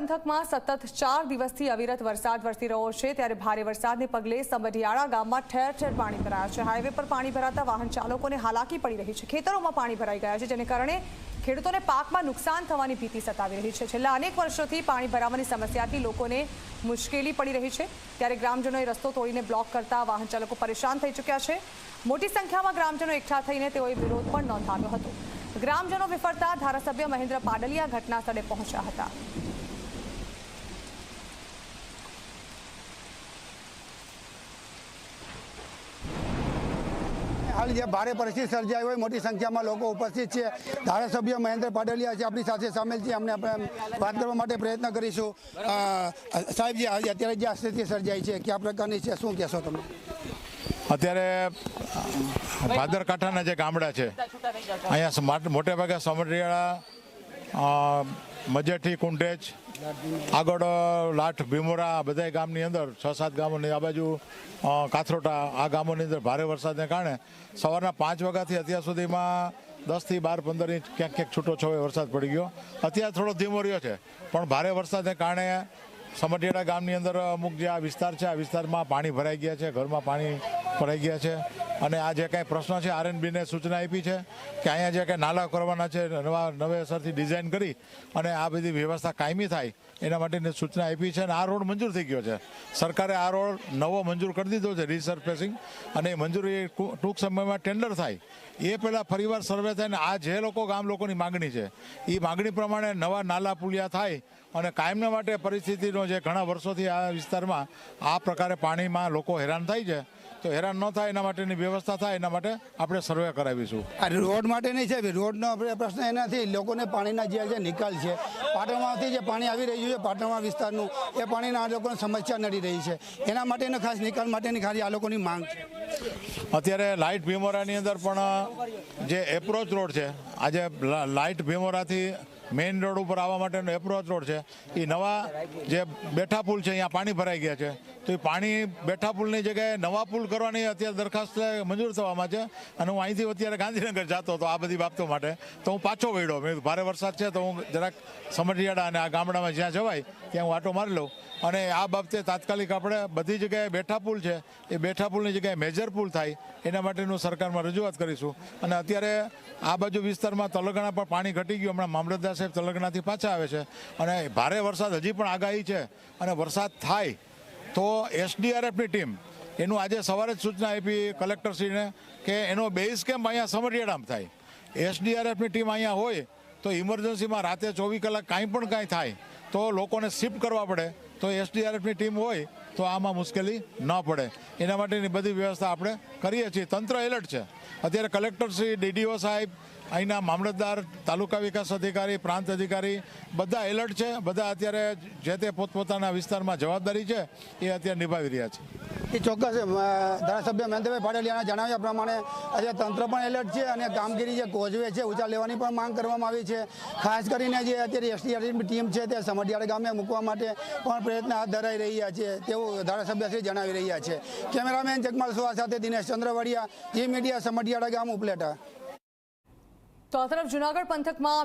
પંથકમાં સતત ચાર દિવસથી અવિરત વરસાદ વરસી રહ્યો છે. ત્યારે ભારે વરસાદને પગલે સમઢિયાળા ગામમાં ઠેર ઠેર પાણી ભરાયા છે. હાઈવે પર પાણી ભરાતા વાહન ચાલકોને હાલાકી પડી રહી છે. ખેતરોમાં પાણી ભરાઈ ગયા છે, જેને કારણે ખેડૂતોને પાકમાં નુકસાન થવાની ભીતિ સતાવી રહી છે. છેલ્લા અનેક વર્ષોથી પાણી ભરાવાની સમસ્યાથી લોકોને મુશ્કેલી પડી રહી છે. ત્યારે ગ્રામજનોએ રસ્તો તોડીને બ્લોક કરતા વાહન ચાલકો પરેશાન થઈ ચૂક્યા છે. મોટી સંખ્યામાં ગ્રામજનો એકઠા થઈને તેઓએ વિરોધ પણ નોંધાવ્યો હતો. ગ્રામજનો વિફરતા ધારાસભ્ય મહેન્દ્ર પાડલિયા ઘટના સ્થળે પહોંચ્યા હતા. હાલ જે ભારે પરિસ્થિતિ સર્જાઈ હોય, મોટી સંખ્યામાં લોકો ઉપસ્થિત છે. ધારાસભ્ય મહેન્દ્ર પાટલિયા છે, આપણી સાથે સામેલ છે. અમને આપણે વાત કરવા માટે પ્રયત્ન કરીશું. સાહેબ સાહેબજી અત્યારે જે આ સ્થિતિ સર્જાઈ છે, કયા પ્રકારની છે? શું કહેશો તમે? અત્યારે ભાદર કાંઠાના જે ગામડા છે, અહીંયા મોટે ભાગે સમરિયાળા મજેઠી કુંઢેજ આગળ લાઠ ભીમોરા આ બધાય ગામની અંદર, છ સાત ગામોની આ બાજુ કાથરોટા આ ગામોની અંદર ભારે વરસાદને કારણે સવારના પાંચ વાગ્યાથી અત્યાર સુધીમાં દસથી બાર પંદર ઇંચ ક્યાંક ક્યાંક છૂટો છવે વરસાદ પડી ગયો. અત્યારે થોડો ધીમો રહ્યો છે, પણ ભારે વરસાદને કારણે સમઢિયાળા ગામની અંદર અમુક જે આ વિસ્તાર છે, આ વિસ્તારમાં પાણી ભરાઈ ગયા છે, ઘરમાં પાણી ભરાઈ ગયા છે. અને આ જે કાંઈ પ્રશ્નો છે આરએનબીને સૂચના આપી છે કે અહીંયા જે કાંઈ નાલા કરવાના છે, નવા નવેસરથી ડિઝાઇન કરી અને આ બધી વ્યવસ્થા કાયમી થાય, એના માટેની સૂચના આપી છે અને આ રોડ મંજૂર થઈ ગયો છે. સરકારે આ રોડ નવો મંજૂર કરી દીધો છે રિસર્ફેસિંગ અને મંજૂરી ટૂંક સમયમાં ટેન્ડર થાય. એ પહેલાં ફરીવાર સર્વે થાય આ જે લોકો ગામ લોકોની માગણી છે, એ માગણી પ્રમાણે નવા નાલા પુલિયા થાય અને કાયમના માટે પરિસ્થિતિનો જે ઘણા વર્ષોથી આ વિસ્તારમાં આ પ્રકારે પાણીમાં લોકો હેરાન થાય છે તો હેરાન ન થાય એના માટેની વ્યવસ્થા થાય એના માટે આપણે સર્વે કરાવીશું. આ રોડ માટે નહીં છે રોડનો આપણે પ્રશ્ન એનાથી લોકોને પાણીના જે જે નિકાલ છે પાટણમાંથી જે પાણી આવી રહ્યું છે પાટણમાં વિસ્તારનું એ પાણીના આ લોકોને સમસ્યા નડી રહી છે. એના માટેનો ખાસ નિકાલ માટેની ખાલી આ લોકોની માંગ છે. અત્યારે લાઇટ ભીમોરાની અંદર પણ જે એપ્રોચ રોડ છે આજે લાઇટ ભીમોરાથી મેઇન રોડ ઉપર આવવા માટેનો એપ્રોચ રોડ છે. એ નવા જે બેઠા પુલ છે, અહીંયા પાણી ભરાઈ ગયા છે. તો એ પાણી બેઠા પુલની જગ્યાએ નવા પુલ કરવાની અત્યારે દરખાસ્ત મંજૂર થવામાં છે. અને હું અહીંથી અત્યારે ગાંધીનગર જતો હતો આ બધી બાબતો માટે. તો હું પાછો વળ્યો. મેં ભારે વરસાદ છે, તો હું જરાક સમઢિયાળા અને આ ગામડામાં જ્યાં જવાય, ત્યાં હું આટો મારી લઉં. અને આ બાબતે તાત્કાલિક આપણે બધી જગ્યાએ બેઠા પુલ છે, એ બેઠા પુલની જગ્યાએ મેજર પુલ થાય, એના માટેનું સરકારમાં રજૂઆત કરીશું. અને અત્યારે આ બાજુ વિસ્તારમાં તલગણા પર પાણી ઘટી ગયું. હમણાં મામલતદાર સાહેબ તલગણાથી પાછા આવે છે અને ભારે વરસાદ હજી પણ આગાહી છે અને વરસાદ થાય તો એસડીઆરએફની ટીમ એનું આજે સવારે જ સૂચના આપી કલેક્ટરશ્રીને કે એનો બેઝ કેમ્પ અહીંયા સમરિયાળામાં થાય? એસડીઆરએફની ટીમ અહીંયા હોય તો ઇમરજન્સીમાં રાતે ચોવીસ કલાક કાંઈ પણ કાંઈ થાય તો લોકોને શિફ્ટ કરવા પડે. તો એસડીઆરએફની ટીમ હોય તો આમાં મુશ્કેલી ન પડે. એના માટેની બધી વ્યવસ્થા આપણે કરીએ છીએ. તંત્ર એલર્ટ છે. અત્યારે કલેક્ટર શ્રી, ડીડીઓ સાહેબ, અહીંના મામલતદાર, તાલુકા વિકાસ અધિકારી, પ્રાંત અધિકારી બધા એલર્ટ છે. બધા અત્યારે જે તે પોતપોતાના વિસ્તારમાં જવાબદારી છે, એ અત્યારે નિભાવી રહ્યા છે. એ ચોક્કસ ધારાસભ્ય મહેન્દ્રભાઈ પાટલિયાના જણાવ્યા પ્રમાણે આજે તંત્ર પણ એલર્ટ છે અને કામગીરી જે કોઝવે છે, ઊંચા લેવાની પણ માંગ કરવામાં આવી છે. ખાસ કરીને જે અત્યારે એસટીઆરની ટીમ છે તે સમઢિયાળા ગામે મૂકવા માટે પણ પ્રયત્ન હાથ ધરાઈ રહ્યા છે, તેવું ધારાસભ્યશ્રી જણાવી રહ્યા છે. કેમેરામેન જગમાલ સુવા સાથે દિનેશ ચંદ્રવડિયા જે મીડિયા સમઢિયાળા ગામ ઉપલેટા. તો આ તરફ જુનાગઢ પંથકમાં